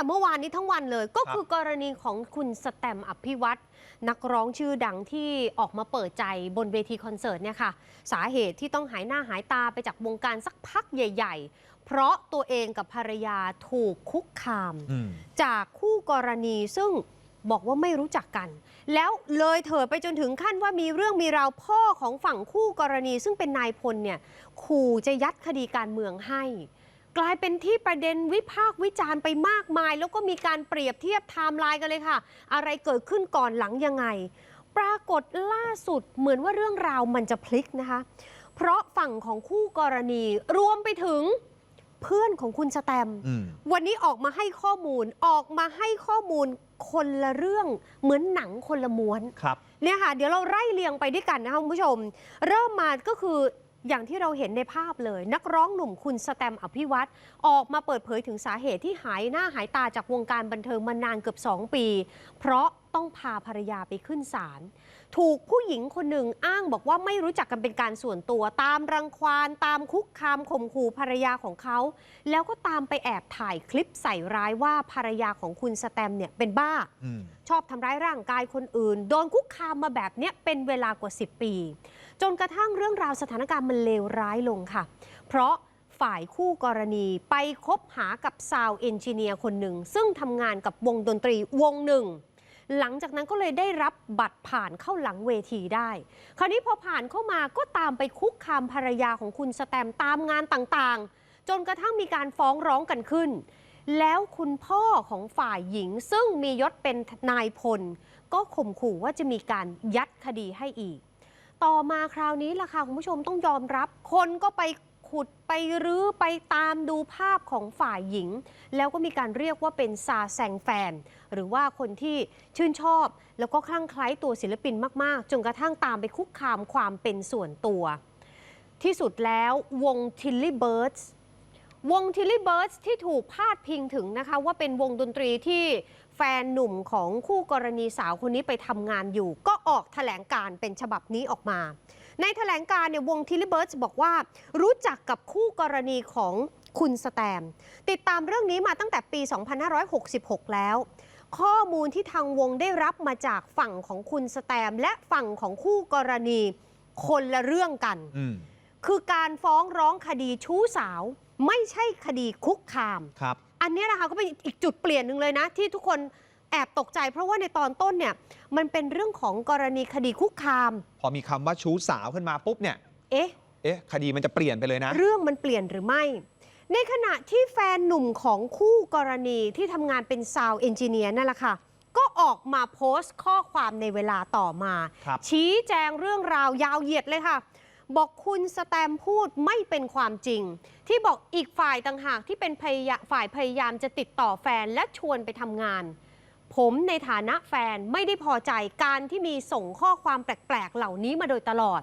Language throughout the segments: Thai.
แต่เมื่อวานนี้ทั้งวันเลย ก็คือกรณีของคุณสแตมป์อภิวัตรนักร้องชื่อดังที่ออกมาเปิดใจบนเวทีคอนเสิร์ตเนี่ยค่ะ สาเหตุที่ต้องหายหน้าหายตาไปจากวงการสักพักใหญ่ ๆ เพราะตัวเองกับภรรยาถูกคุกคามอืมจากคู่กรณีซึ่งบอกว่าไม่รู้จักกัน แล้วเลยเถิดไปจนถึงขั้นว่ามีเรื่องมีราวพ่อของฝั่งคู่กรณี ซึ่งเป็นนายพลเนี่ยขู่จะยัดคดีการเมืองให้ กลายเป็นที่ประเด็นวิพากษ์วิจารณ์ไปมากมาย แล้วก็มีการเปรียบเทียบไทม์ไลน์กันเลยค่ะ อะไรเกิดขึ้นก่อนหลังยังไง ปรากฏล่าสุดเหมือนว่าเรื่องราวมันจะพลิกนะคะ เพราะฝั่งของคู่กรณีรวมไปถึงเพื่อนของคุณสแตมป์อืมวันนี้ออกมาให้ข้อมูลออกมาให้ข้อมูลคนละเรื่องเหมือนหนังคนละม้วนครับเนี่ยค่ะ เดี๋ยวเราไล่เรียงไปด้วยกันนะคะคุณผู้ชม เริ่มมาก็คือ อย่างที่เราเห็นในภาพเลย นักร้องหนุ่มคุณสแตมอภิวัตรออกมาเปิดเผยถึงสาเหตุที่หายหน้าหายตาจากวงการบันเทิงมานานเกือบ 2 ปี เพราะ ต้องพาภรรยาไปขึ้นศาล ถูกผู้หญิงคนหนึ่งอ้างบอกว่าไม่รู้จักกันเป็นการส่วนตัวตามรังควานตามคุกคามข่มขู่ภรรยาของเขา แล้วก็ตามไปแอบถ่ายคลิปใส่ร้ายว่าภรรยาของคุณสแตมเนี่ยเป็นบ้าอืมชอบทำร้ายร่างกายคนอื่น โดนคุกคามมาแบบเนี้ยเป็นเวลากว่า 10 ปี จนกระทั่งเรื่องราวสถานการณ์มันเลวร้ายลงค่ะ เพราะฝ่ายคู่กรณีไปคบหากับซาวเอนจิเนียร์คนหนึ่ง ซึ่งทำงานกับวงดนตรีวงหนึ่ง หลังจากนั้นก็เลยได้รับบัตรผ่านเข้าหลังเวทีได้ คราวนี้พอผ่านเข้ามาก็ตามไปคุกคามภรรยาของคุณสแตมตามงานต่างๆ จนกระทั่งมีการฟ้องร้องกันขึ้น แล้วคุณพ่อของฝ่ายหญิงซึ่งมียศเป็นนายพล ก็ข่มขู่ว่าจะมีการยัดคดีให้อีก ต่อมาคราวนี้ล่ะค่ะคุณผู้ชมต้องยอมรับ คนก็ไป ขุดไปรื้อไปตามดูภาพของฝ่ายหญิง แล้วก็มีการเรียกว่าเป็นซาแซงแฟน หรือว่าคนที่ชื่นชอบ แล้วก็คลั่งไคล้ตัวศิลปินมาก ๆ จนกระทั่งตามไปคุกคามความเป็นส่วนตัว ที่สุดแล้ววงทิลลี่เบิร์ดวงทิลลี่เบิร์ดที่ถูกพาดพิงถึงนะคะ ว่าเป็นวงดนตรีที่แฟนหนุ่มของคู่กรณีสาวคนนี้ไปทำงานอยู่ ก็ออกแถลงการเป็นฉบับนี้ออกมา ในแถลงการเนี่ยวงทิลลี่เบิร์ดบอกว่ารู้จักกับคู่กรณีของคุณสแตม ติดตามเรื่องนี้มาตั้งแต่ปี 2566 แล้ว ข้อมูลที่ทางวงได้รับมาจากฝั่งของคุณสแตม และฝั่งของคู่กรณีคนละเรื่องกันอืมคือการฟ้องร้องคดีชู้สาว ไม่ใช่คดีคุกคามครับอันเนี้ยนะคะก็เป็นอีกจุดเปลี่ยนหนึ่งเลยนะ ที่ทุกคน แอบตกใจเพราะว่าในตอนต้นเนี่ยมันเป็นเรื่องของกรณีคดีคุกคาม พอมีคำว่าชู้สาวขึ้นมาปุ๊บเนี่ย เอ๊ะ เอ๊ะ คดีมันจะเปลี่ยนไปเลยนะ เรื่องมันเปลี่ยนหรือไม่ ในขณะที่แฟนหนุ่มของคู่กรณีที่ทำงานเป็นซาวเอนจิเนียร์นั่นแหละค่ะ ก็ออกมาโพสต์ข้อความในเวลาต่อมา ครับ ชี้แจงเรื่องราวยาวเหยียดเลยค่ะ บอกคุณสแตมพูดไม่เป็นความจริง ที่บอกอีกฝ่ายต่างหากที่เป็นพยายาฝ่ายพยายามจะติดต่อแฟนและชวนไปทำงาน ผมในฐานะแฟนไม่ได้พอใจการที่มีส่งข้อความแปลกๆ เหล่านี้มาโดยตลอด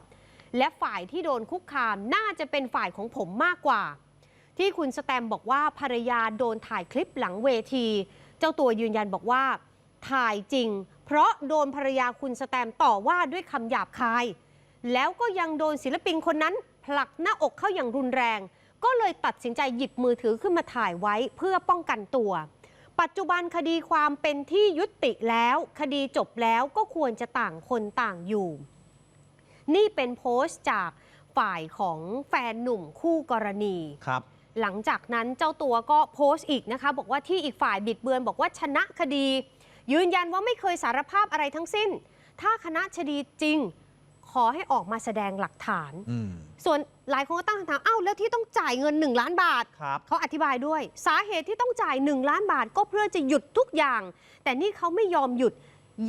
และฝ่ายที่โดนคุกคามน่าจะเป็นฝ่ายของผมมากกว่า ที่คุณสแตมบอกว่าภรรยาโดนถ่ายคลิปหลังเวที เจ้าตัวยืนยันบอกว่า ถ่ายจริง เพราะโดนภรรยาคุณสแตมต่อว่าด้วยคำหยาบคาย แล้วก็ยังโดนศิลปินคนนั้น ผลักหน้าอกเข้าอย่างรุนแรง ก็เลยตัดสินใจหยิบมือถือขึ้นมาถ่ายไว้เพื่อป้องกันตัว ปัจจุบันคดีความเป็นที่ยุติแล้ว คดีจบแล้วก็ควรจะต่างคนต่างอยู่ นี่เป็นโพสต์จากฝ่ายของแฟนหนุ่มคู่กรณีครับ หลังจากนั้นเจ้าตัวก็โพสต์อีกนะคะ บอกว่าที่อีกฝ่ายบิดเบือนบอกว่าชนะคดี ยืนยันว่าไม่เคยสารภาพอะไรทั้งสิ้น ถ้าคณะคดีจริงข อให้ออกมาแสดงหลักฐาน อืม ส่วนหลายคนก็ตั้งคำถามอ้าวแล้วที่ต้องจ่ายเงิน 1 ล้านบาท ครับ เขาอธิบายด้วย สาเหตุที่ต้องจ่าย 1 ล้านบาทก็เพื่อจะหยุดทุกอย่าง แต่นี่เขาไม่ยอมหยุด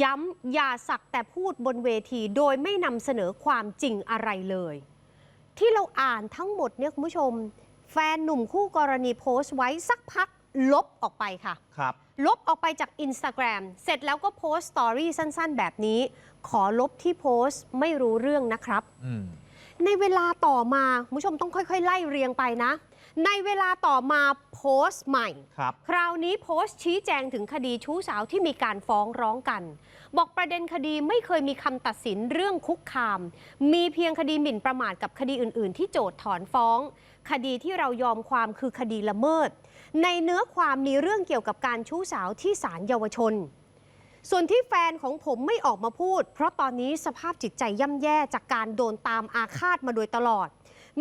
ย้ำอย่าสักแต่พูดบนเวทีโดยไม่นำเสนอความจริงอะไรเลย ที่เราอ่านทั้งหมดเนี่ยคุณผู้ชม แฟนหนุ่มคู่กรณีโพสต์ไว้สักพัก ลบออกไปค่ะ ครับ ลบออกไปจาก Instagram เสร็จแล้วก็โพสต์สตอรี่สั้น ๆ แบบนี้ ขอลบที่โพสต์ไม่รู้เรื่องนะครับ อืม ในเวลาต่อมาคุณผู้ชมต้องค่อย ๆ ไล่เรียงไปนะ ในเวลาต่อมาโพสต์ใหม่ ครับ คราวนี้โพสต์ชี้แจงถึงคดีชู้สาวที่มีการฟ้องร้องกัน บอกประเด็นคดีไม่เคยมีคำตัดสินเรื่องคุกคาม มีเพียงคดีหมิ่นประมาทกับคดีอื่น ๆ ที่โจทย์ถอนฟ้อง คดีที่เรายอมความคือคดีละเมิด ในเนื้อความมีเรื่องเกี่ยวกับการชู้สาวที่ศาลเยาวชน ส่วนที่แฟนของผมไม่ออกมาพูด เพราะตอนนี้สภาพจิตใจย่ำแย่จากการโดนตามอาฆาตมาโดยตลอด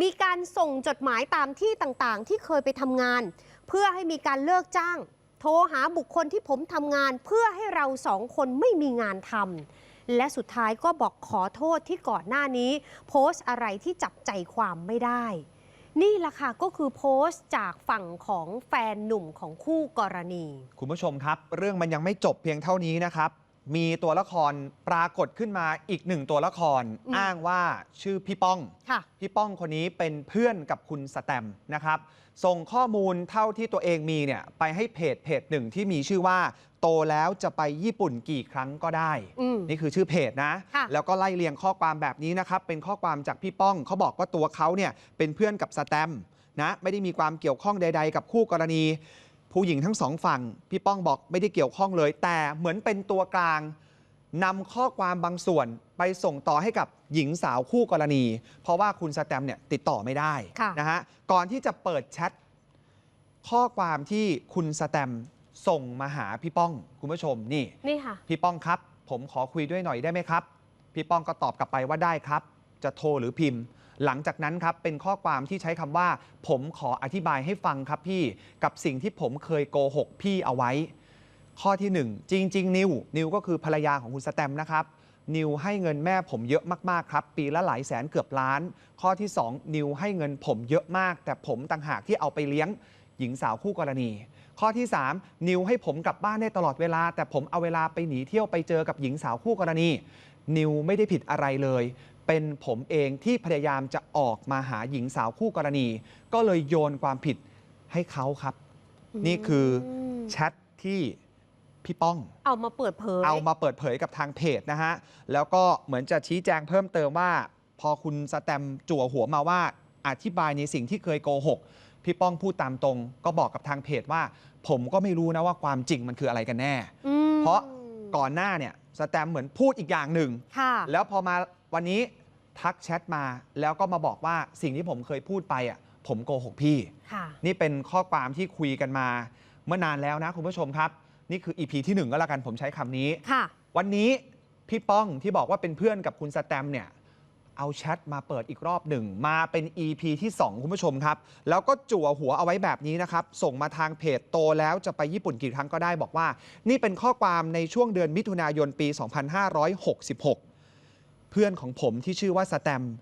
มีการส่งจดหมายตามที่ต่างๆ ที่เคยไปทำงาน เพื่อให้มีการเลิกจ้าง โทรหาบุคคลที่ผมทำงาน เพื่อให้เราสองคนไม่มีงานทำและสุดท้ายก็บอกขอโทษที่ก่อนหน้านี้ โพสต์อะไรที่จับใจความไม่ได้ นี่แหละค่ะก็คือโพสต์จากฝั่งของแฟนหนุ่มของคู่กรณี คุณผู้ชมครับ เรื่องมันยังไม่จบเพียงเท่านี้นะครับ มีตัวละครปรากฏขึ้นมาอีกหนึ่งตัวละครอืมอ้างว่าชื่อพี่ป้อง ค่ะพี่ป้องคนนี้เป็นเพื่อนกับคุณสแตมป์นะครับ ส่งข้อมูลเท่าที่ตัวเองมีเนี่ยไปให้เพจเพจหนึ่งที่มีชื่อว่า โตแล้วจะไปญี่ปุ่นกี่ครั้งก็ได้ อืม นี่คือชื่อเพจนะ ค่ะ แล้วก็ไล่เรียงข้อความแบบนี้นะครับ เป็นข้อความจากพี่ป้อง เขาบอกว่าตัวเขาเนี่ยเป็นเพื่อนกับสแตมป์นะ ไม่ได้มีความเกี่ยวข้องใด ๆ กับคู่กรณี ผู้หญิงทั้งสองฝั่ง พี่ป้องบอกไม่ได้เกี่ยวข้องเลย แต่เหมือนเป็นตัวกลางนำข้อความบางส่วนไปส่งต่อให้กับหญิงสาวคู่กรณี เพราะว่าคุณสแตมป์เนี่ยติดต่อไม่ได้ค่ะนะฮะก่อนที่จะเปิดแชทข้อความที่คุณสแตมป์ส่งมาหาพี่ป้องคุณผู้ชมนี่นี่ค่ะ พี่ป้องครับ ผมขอคุยด้วยหน่อยได้ไหมครับ พี่ป้องก็ตอบกลับไปว่าได้ครับ จะโทรหรือพิมพ์ หลังจากนั้นครับเป็นข้อความที่ใช้คำว่า ผมขออธิบายให้ฟังครับพี่ กับสิ่งที่ผมเคยโกหกพี่เอาไว้ ข้อที่ 1 จริง ๆ นิวนิวก็คือภรรยาของคุณสแตมนะครับนิวให้เงินแม่ผมเยอะมาก ๆ ครับ ปีละหลายแสนเกือบล้าน ข้อที่ 2 นิวให้เงินผมเยอะมาก แต่ผมต่างหากที่เอาไปเลี้ยงหญิงสาวคู่กรณี ข้อที่ 3 นิวให้ผมกลับบ้านได้ตลอดเวลา แต่ผมเอาเวลาไปหนีเที่ยวไปเจอกับหญิงสาวคู่กรณี นิวไม่ได้ผิดอะไรเลย เป็นผมเองที่พยายามจะออกมาหาหญิงสาวคู่กรณี ก็เลยโยนความผิดให้เขาครับ นี่คืออมแชทที่พี่ป้อง เอามาเปิดเผย เอามาเปิดเผยกับทางเพจนะฮะ แล้วก็เหมือนจะชี้แจงเพิ่มเติมว่า พอคุณสแตมป์จั่วหัวมาว่าอธิบายในสิ่งที่เคยโกหก พี่ป้องพูดตามตรง ก็บอกกับทางเพจว่า ผมก็ไม่รู้นะว่าความจริงมันคืออะไรกันแน่อืมเพราะก่อนหน้าเนี่ยสแตมป์เหมือนพูดอีกอย่างหนึ่งค่ะแล้วพอมาวันนี้ ทักแชทมาแล้วก็มาบอกว่าสิ่งที่ผมเคยพูดไปอะผมโกหกพี่ ค่ะ นี่เป็นข้อความที่คุยกันมาเมื่อนานแล้วนะคุณผู้ชมครับ นี่คือ EP ที่ 1 ก็แล้วกันผมใช้คำนี้ ค่ะ วันนี้พี่ป้องที่บอกว่าเป็นเพื่อนกับคุณสแตมป์เนี่ยเอาแชทมาเปิดอีกรอบหนึ่ง มาเป็น EP ที่ 2 คุณผู้ชมครับ แล้วก็จั่วหัวเอาไว้แบบนี้นะครับ ส่งมาทางเพจโตแล้วจะไปญี่ปุ่นกี่ครั้งก็ได้บอกว่า นี่เป็นข้อความในช่วงเดือนมิถุนายนปี 2566 เพื่อนของผมที่ชื่อว่าสแตมป์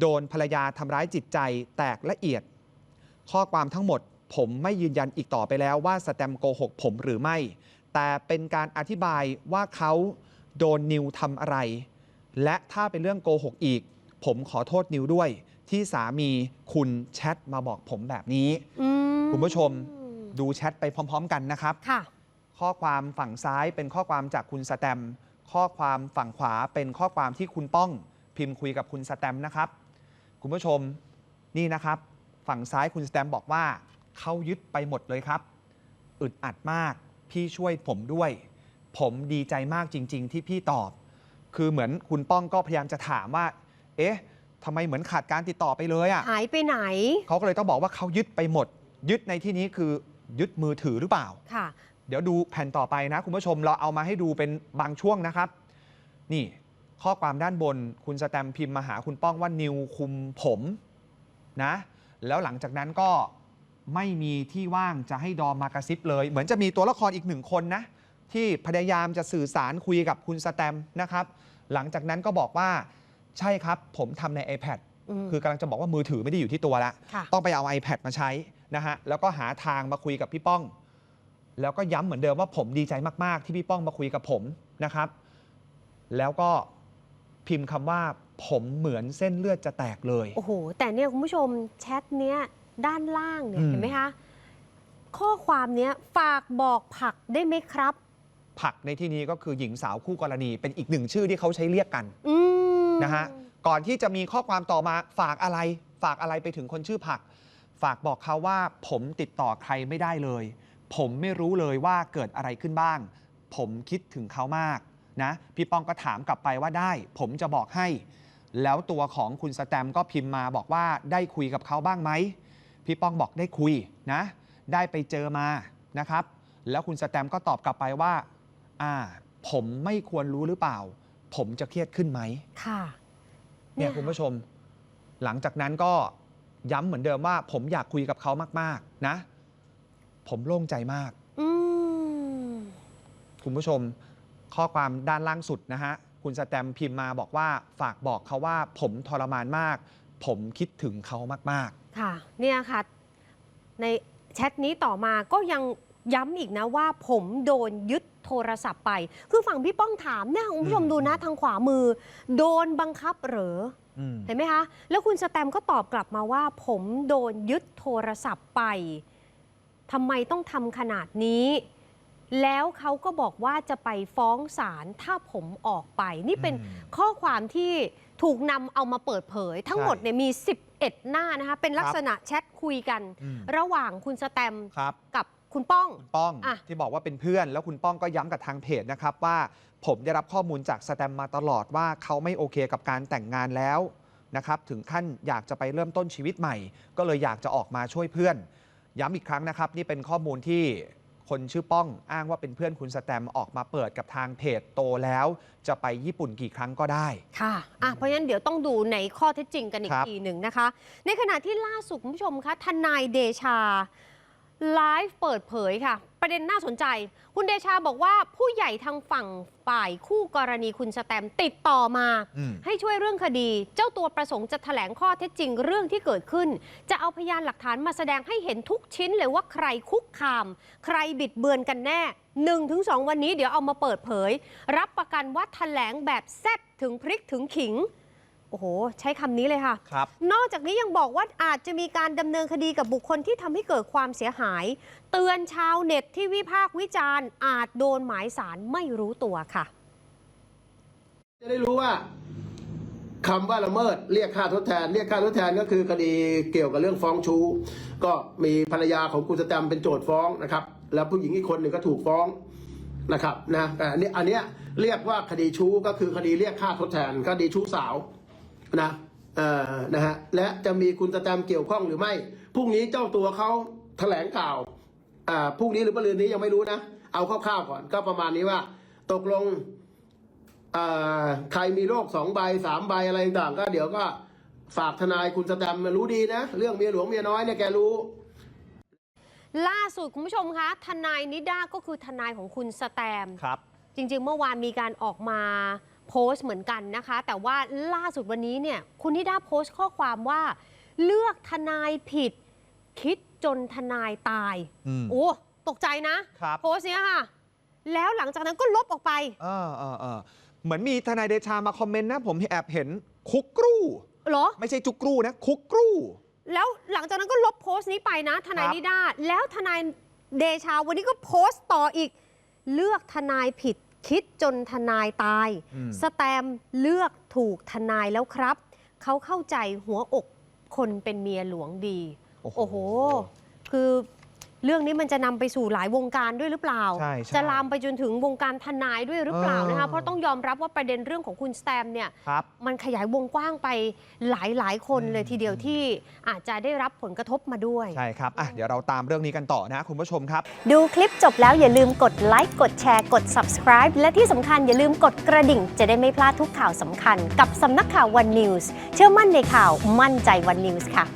โดนภรรยาทำร้ายจิตใจแตกละเอียด ข้อความทั้งหมดผมไม่ยืนยันอีกต่อไปแล้วว่าสแตมป์โกหกผมหรือไม่ แต่เป็นการอธิบายว่าเขาโดนนิวทำอะไร และถ้าเป็นเรื่องโกหกอีก ผมขอโทษนิวด้วย ที่สามีคุณแชทมาบอกผมแบบนี้อืมคุณผู้ชมดูแชทไปพร้อม ๆ กันนะครับค่ะข้อความฝั่งซ้ายเป็นข้อความจากคุณสแตมป์ ข้อความฝั่งขวาเป็นข้อความที่คุณป้องพิมพ์คุยกับคุณสแตมป์นะครับ คุณผู้ชมนี่นะครับ ฝั่งซ้ายคุณสแตมป์บอกว่าเขายึดไปหมดเลยครับ อึดอัดมาก พี่ช่วยผมด้วย ผมดีใจมากจริง ๆ ที่พี่ตอบ คือเหมือนคุณป้องก็พยายามจะถามว่า เอ๊ะทำไมเหมือนขาดการติดต่อไปเลยอะ่ะหายไปไหน เขาก็เลยต้องบอกว่าเขายึดไปหมด ยึดในที่นี้คือยึดมือถือหรือเปล่าค่ะ เดี๋ยวดูแผ่นต่อไปนะ คุณผู้ชมเราเอามาให้ดูเป็นบางช่วงนะครับ นี่ข้อความด้านบนคุณสแตมป์พิมพ์มาหาคุณป้องว่านิวคุมผมนะ แล้วหลังจากนั้นก็ไม่มีที่ว่างจะให้ดอมมากระซิบเลย เหมือนจะมีตัวละครอีกหนึ่งคนนะ ที่พยายามจะสื่อสารคุยกับคุณสแตมป์นะครับ หลังจากนั้นก็บอกว่าใช่ครับ ผมทำใน iPad อืมคือกำลังจะบอกว่ามือถือไม่ได้อยู่ที่ตัวละค่ะต้องไปเอา iPad มาใช้นะฮะแล้วก็หาทางมาคุยกับพี่ป้อง แล้วก็ย้ำเหมือนเดิมว่าผมดีใจมาก ๆ ที่พี่ป้องมาคุยกับผมนะครับ แล้วก็พิมพ์คำว่าผมเหมือนเส้นเลือดจะแตกเลย โอ้โห แต่เนี่ยคุณผู้ชมแชทเนี้ยด้านล่างเนี่ยอืมเห็นไหมคะ ข้อความเนี้ยฝากบอกผักได้ไหมครับ ผักในที่นี้ก็คือหญิงสาวคู่กรณี เป็นอีกหนึ่งชื่อที่เขาใช้เรียกกันอืมนะฮะ ก่อนที่จะมีข้อความต่อมาฝากอะไร ฝากอะไรไปถึงคนชื่อผัก ฝากบอกเขาว่าผมติดต่อใครไม่ได้เลย ผมไม่รู้เลยว่าเกิดอะไรขึ้นบ้าง ผมคิดถึงเขามากนะ พี่ป้องก็ถามกลับไปว่าได้ ผมจะบอกให้ แล้วตัวของคุณสแตมก็พิมพ์มาบอกว่าได้คุยกับเขาบ้างไหม พี่ป้องบอกได้คุยนะ ได้ไปเจอมานะครับ แล้วคุณสแตมก็ตอบกลับไปว่า อ่า ผมไม่ควรรู้หรือเปล่า ผมจะเครียดขึ้นไหมค่ะ เนี่ยะคุณผู้ชม หลังจากนั้นก็ย้ำเหมือนเดิมว่า ผมอยากคุยกับเขามากๆ นะ ผมโล่งใจมากอืมคุณผู้ชมข้อความด้านล่างสุดนะฮะ คุณสแตมพิมพ์มาบอกว่าฝากบอกเขาว่าผมทรมานมาก ผมคิดถึงเขามากค่ะ เนี่ยค่ะ ในแชทนี้ต่อมาก็ยังย้ำอีกนะว่าผมโดนยึดโทรศัพท์ไป คือฝั่งพี่ป้องถามเนี่ยคุณผู้ชมอืมดูนะทางขวามือ โดนบังคับเหรอๆอืมเห็นไหมคะ แล้วคุณสแตมก็ตอบกลับมาว่า ผมโดนยึดโทรศัพท์ไป ทำไมต้องทำขนาดนี้ แล้วเขาก็บอกว่าจะไปฟ้องศาลถ้าผมออกไป นี่เป็นอืมข้อความที่ถูกนำเอามาเปิดเผย ทั้งหมดใช่เนี่ยมี 11 หน้านะคะเป็นลักษณะแชทคุยกันอืมระหว่างคุณสแตมครับกับคุณป้องคุณป้องอะที่บอกว่าเป็นเพื่อน แล้วคุณป้องก็ย้ำกับทางเพจนะครับว่าผมได้รับข้อมูลจากสแตมมาตลอดว่าเขาไม่โอเคกับการแต่งงานแล้วนะครับถึงขั้นอยากจะไปเริ่มต้นชีวิตใหม่ ก็เลยอยากจะออกมาช่วยเพื่อน ย้ำอีกครั้งนะครับ นี่เป็นข้อมูลที่คนชื่อป้องอ้างว่าเป็นเพื่อนคุณสแตมออกมาเปิดกับทางเพจโตแล้ว จะไปญี่ปุ่นกี่ครั้งก็ได้ ค่ะอะ เพราะฉะนั้นเดี๋ยวต้องดูในข้อเท็จจริงกันอีคกรับ ทีหนึ่งนะคะ ในขณะที่ล่าสุดคุณผู้ชมคะทนายเดชา ไลฟ์เปิดเผยค่ะ ประเด็นน่าสนใจ คุณเดชาบอกว่าผู้ใหญ่ทางฝั่งฝ่ายคู่กรณีคุณสแตมติดต่อมาอืมให้ช่วยเรื่องคดี เจ้าตัวประสงค์จะแถลงข้อเท็จจริงเรื่องที่เกิดขึ้น จะเอาพยานหลักฐานมาแสดงให้เห็นทุกชิ้นเลยว่าใครคุกคาม ใครบิดเบือนกันแน่1-2วันนี้เดี๋ยวเอามาเปิดเผย รับประกันว่าแถลงแบบแซ่บถึงพริกถึงขิงโอ้โห ใช้คำนี้เลยค่ะ ครับ นอกจากนี้ยังบอกว่าอาจจะมีการดำเนินคดีกับบุคคลที่ทำให้เกิดความเสียหาย เตือนชาวเน็ตที่วิพากษ์วิจารณ์ อาจโดนหมายสารไม่รู้ตัวค่ะ จะได้รู้ว่าคำว่าละเมิดเรียกค่าทดแทน เรียกค่าทดแทนก็คือคดีเกี่ยวกับเรื่องฟ้องชู้ ก็มีภรรยาของคุณสแตมเป็นโจทย์ฟ้องนะครับ แล้วผู้หญิงอีกคนหนึ่งก็ถูกฟ้องนะครับนะแต่อันนี้อันเนี้ยเรียกว่าคดีชู้ก็คือคดีเรียกค่าทดแทนคดีชู้สาว นะเอ่อนะฮะและจะมีคุณสแตมเกี่ยวข้องหรือไม่พรุ่งนี้เจ้าตัวเขาแถลงข่าวอ่าพรุ่งนี้หรือมะรืนนี้ยังไม่รู้นะเอาคร่าวๆก่อนก็ประมาณนี้ว่า ตกลงอ่าใครมีโรคสองใบสามใบอะไรต่างๆก็เดี๋ยวก็ฝากทนายคุณสแตมมารู้ดีนะ เรื่องเมียหลวงเมียน้อยเนี่ยแกรู้ล่าสุดคุณผู้ชมคะทนายนิด้าก็คือทนายของคุณสแตมครับ จริง ๆ เมื่อวานมีการออกมา โพสต์เหมือนกันนะคะ แต่ว่าล่าสุดวันนี้เนี่ยคุณนิด้าโพสต์ข้อความว่า เลือกทนายผิด คิดจนทนายตายอืมโอ้ตกใจนะครับโพสต์เนี้ยค่ะ แล้วหลังจากนั้นก็ลบออกไปเออเออเออเหมือนมีทนายเดชามาคอมเมนต์นะ ผมแอบเห็นคุกกรูเหรอ ไม่ใช่จุกกรูนะ คุกกรู แล้วหลังจากนั้นก็ลบโพสต์นี้ไปนะ ทนายครับนิด้าแล้วทนายเดชาวันนี้ก็โพสต์ต่ออีก เลือกทนายผิด คิดจนทนายตาย อืม สแตมเลือกถูกทนายแล้วครับ เขาเข้าใจหัวอกคนเป็นเมียหลวงดี โอ้โหโอ้โหคือ เรื่องนี้มันจะนำไปสู่หลายวงการด้วยหรือเปล่าใช่ใช่จะลามไปจนถึงวงการทนายด้วยหรือเปล่านะคะเออเพราะต้องยอมรับว่าประเด็นเรื่องของคุณสแตมเนี่ยครับมันขยายวงกว้างไปหลายหลายๆคนอืมเลยทีเดียวที่อาจจะได้รับผลกระทบมาด้วยใช่ครับอะเดี๋ยวเราตามเรื่องนี้กันต่อนะคุณผู้ชมครับ ดูคลิปจบแล้วอย่าลืมกดไลค์กดแชร์กด subscribe และที่สำคัญอย่าลืมกดกระดิ่ง จะได้ไม่พลาดทุกข่าวสำคัญ กับสำนักข่าว One News เชื่อมั่นในข่าวมั่นใจ One News ค่ะ